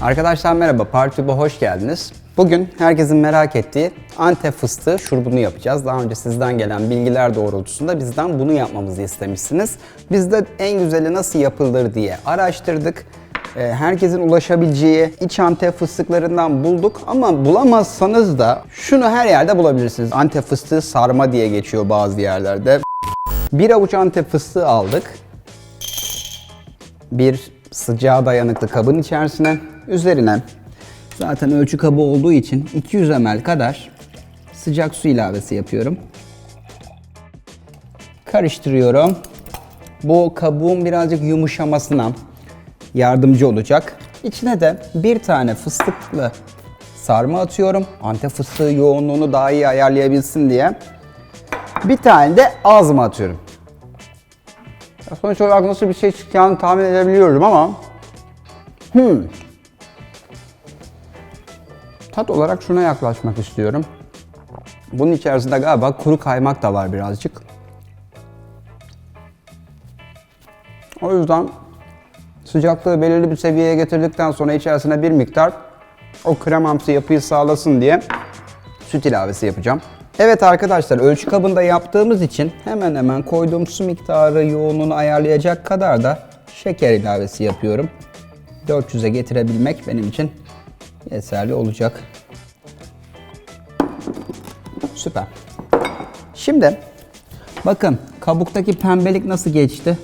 Arkadaşlar merhaba, Partube'a hoş geldiniz. Bugün herkesin merak ettiği Antep fıstığı şurubunu yapacağız. Daha önce sizden gelen bilgiler doğrultusunda bizden bunu yapmamızı istemişsiniz. Biz de en güzeli nasıl yapılır diye araştırdık. Ee, Herkesin ulaşabileceği iç Antep fıstıklarından bulduk ama bulamazsanız da şunu her yerde bulabilirsiniz. Antep fıstığı sarma diye geçiyor bazı yerlerde. Bir avuç Antep fıstığı aldık bir sıcağa dayanıklı kabın içerisine üzerine zaten ölçü kabı olduğu için 200 ml kadar sıcak su ilavesi yapıyorum. Karıştırıyorum. Bu kabuğun birazcık yumuşamasına yardımcı olacak. İçine de bir tane fıstıklı sarma atıyorum. Antep fıstığı yoğunluğunu daha iyi ayarlayabilsin diye. Bir tane de ağzıma atıyorum. Sonuç olarak nasıl bir şey çıkacağını tahmin edebiliyorum ama hmm. Tat olarak şuna yaklaşmak istiyorum. Bunun içerisinde galiba kuru kaymak da var birazcık. O yüzden sıcaklığı belirli bir seviyeye getirdikten sonra içerisine bir miktar o kremamsı yapıyı sağlasın diye süt ilavesi yapacağım. Evet arkadaşlar ölçü kabında yaptığımız için hemen hemen koyduğum su miktarı yoğunluğunu ayarlayacak kadar da şeker ilavesi yapıyorum. 400'e getirebilmek benim için yeterli olacak. Süper. Şimdi bakın kabuktaki pembelik nasıl geçti?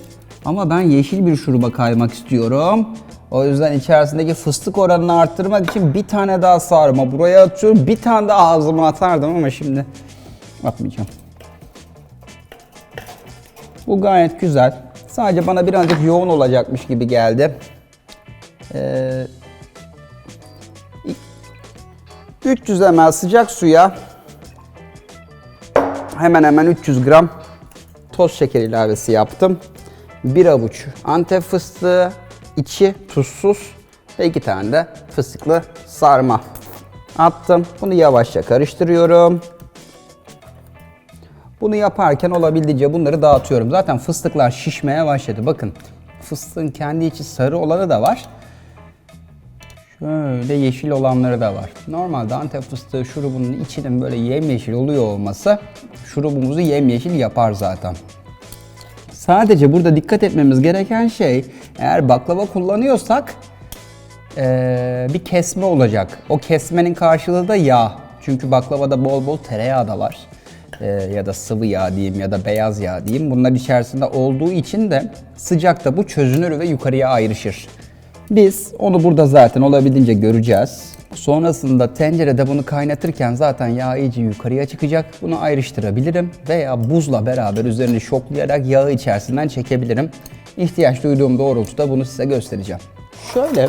Ama ben yeşil bir şuruba kaymak istiyorum. O yüzden içerisindeki fıstık oranını arttırmak için bir tane daha sarma buraya atıyorum. Bir tane daha ağzıma atardım ama şimdi atmayacağım. Bu gayet güzel. Sadece bana birazcık yoğun olacakmış gibi geldi. Ee, 300 ml sıcak suya hemen hemen 300 gram toz şeker ilavesi yaptım. Bir avuç antep fıstığı, içi tuzsuz ve iki tane de fıstıklı sarma attım. Bunu yavaşça karıştırıyorum. Bunu yaparken olabildiğince bunları dağıtıyorum. Zaten fıstıklar şişmeye başladı. Bakın fıstığın kendi içi sarı olanı da var. Şöyle yeşil olanları da var. Normalde Antep fıstığı şurubunun içinin böyle yemyeşil oluyor olması şurubumuzu yemyeşil yapar zaten. Sadece burada dikkat etmemiz gereken şey eğer baklava kullanıyorsak eee, bir kesme olacak. O kesmenin karşılığı da yağ. Çünkü baklavada bol bol tereyağı da var. Eee, ya da sıvı yağ diyeyim ya da beyaz yağ diyeyim. Bunlar içerisinde olduğu için de sıcakta bu çözünür ve yukarıya ayrışır. Biz onu burada zaten olabildiğince göreceğiz. Sonrasında tencerede bunu kaynatırken zaten yağ iyice yukarıya çıkacak. Bunu ayrıştırabilirim veya buzla beraber üzerini şoklayarak yağı içerisinden çekebilirim. İhtiyaç duyduğum doğrultuda bunu size göstereceğim. Şöyle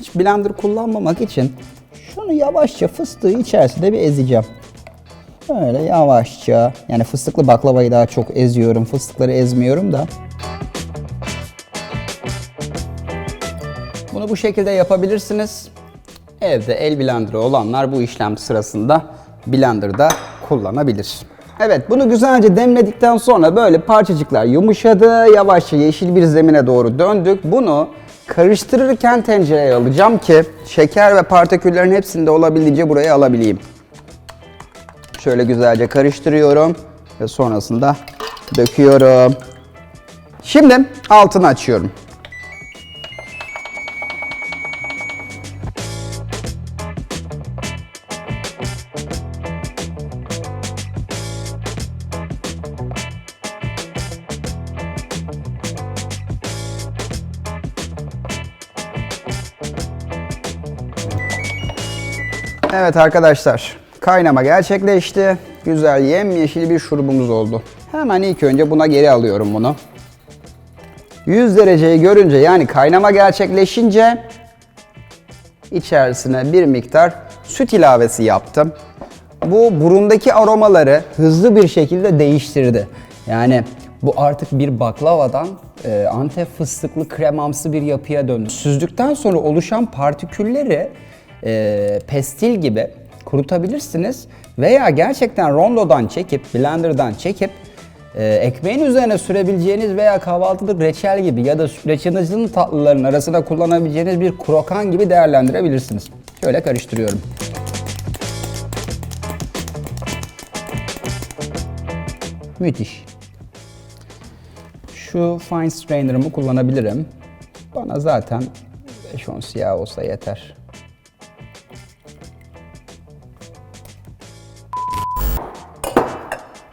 hiç blender kullanmamak için şunu yavaşça fıstığı içerisinde bir ezeceğim. Böyle yavaşça yani fıstıklı baklavayı daha çok eziyorum. Fıstıkları ezmiyorum da. Bunu bu şekilde yapabilirsiniz. Evde el blenderı olanlar bu işlem sırasında blenderda kullanabilir. Evet bunu güzelce demledikten sonra böyle parçacıklar yumuşadı. Yavaşça yeşil bir zemine doğru döndük. Bunu karıştırırken tencereye alacağım ki şeker ve partiküllerin hepsini de olabildiğince buraya alabileyim. Şöyle güzelce karıştırıyorum ve sonrasında döküyorum. Şimdi altını açıyorum. Evet arkadaşlar, kaynama gerçekleşti. Güzel yemyeşil bir şurubumuz oldu. Hemen ilk önce buna geri alıyorum bunu. 100 dereceyi görünce yani kaynama gerçekleşince içerisine bir miktar süt ilavesi yaptım. Bu burundaki aromaları hızlı bir şekilde değiştirdi. Yani bu artık bir baklavadan e, antep fıstıklı kremamsı bir yapıya döndü. Süzdükten sonra oluşan partikülleri e, pestil gibi kurutabilirsiniz. Veya gerçekten rondodan çekip, blenderdan çekip e, ekmeğin üzerine sürebileceğiniz veya kahvaltılık reçel gibi ya da reçelacının tatlıların arasında kullanabileceğiniz bir krokan gibi değerlendirebilirsiniz. Şöyle karıştırıyorum. Müthiş. Şu fine strainer'ımı kullanabilirim. Bana zaten 5-10 siyah olsa yeter.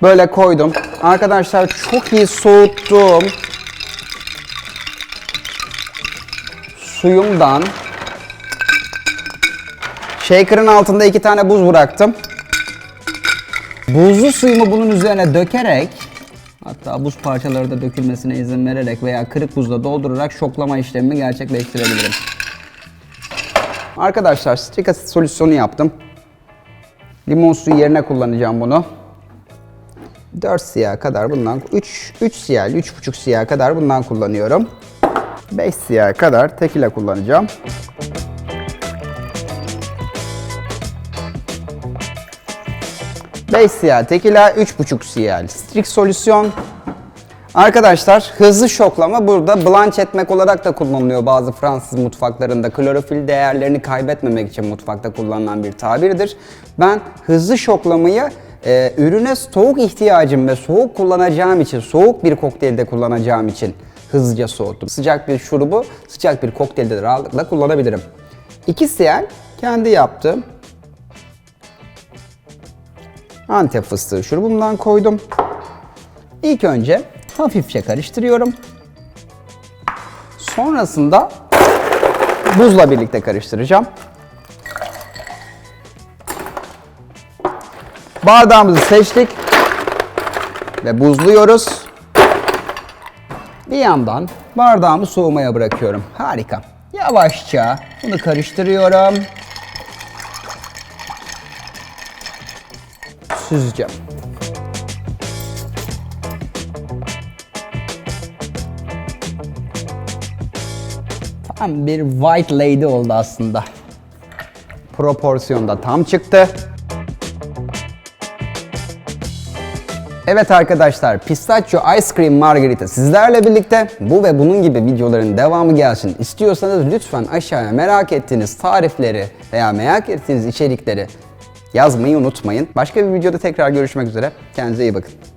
Böyle koydum. Arkadaşlar çok iyi soğuttum. Suyumdan shaker'ın altında iki tane buz bıraktım. Buzlu suyumu bunun üzerine dökerek hatta buz parçaları da dökülmesine izin vererek veya kırık buzla doldurarak şoklama işlemimi gerçekleştirebilirim. Arkadaşlar asit solüsyonu yaptım. Limon suyu yerine kullanacağım bunu. 4 siyah kadar bundan 3 3 siyah 3,5 siyah kadar bundan kullanıyorum. 5 siyah kadar tekila kullanacağım. Beş siyah tekila, 3,5 siyah strik solüsyon. Arkadaşlar hızlı şoklama burada blanch etmek olarak da kullanılıyor bazı Fransız mutfaklarında. Klorofil değerlerini kaybetmemek için mutfakta kullanılan bir tabirdir. Ben hızlı şoklamayı e, ürüne soğuk ihtiyacım ve soğuk kullanacağım için, soğuk bir kokteylde kullanacağım için hızlıca soğuttum. Sıcak bir şurubu sıcak bir kokteylde de rahatlıkla kullanabilirim. 2 siyah kendi yaptığım Antep fıstığı şurubumdan koydum. İlk önce hafifçe karıştırıyorum. Sonrasında buzla birlikte karıştıracağım. Bardağımızı seçtik ve buzluyoruz. Bir yandan bardağımı soğumaya bırakıyorum. Harika. Yavaşça bunu karıştırıyorum. Süzeceğim. Tam bir white lady oldu aslında. Proporsiyonda tam çıktı. Evet arkadaşlar, pistachio ice cream margarita sizlerle birlikte. Bu ve bunun gibi videoların devamı gelsin istiyorsanız lütfen aşağıya merak ettiğiniz tarifleri veya merak ettiğiniz içerikleri yazmayı unutmayın. Başka bir videoda tekrar görüşmek üzere. Kendinize iyi bakın.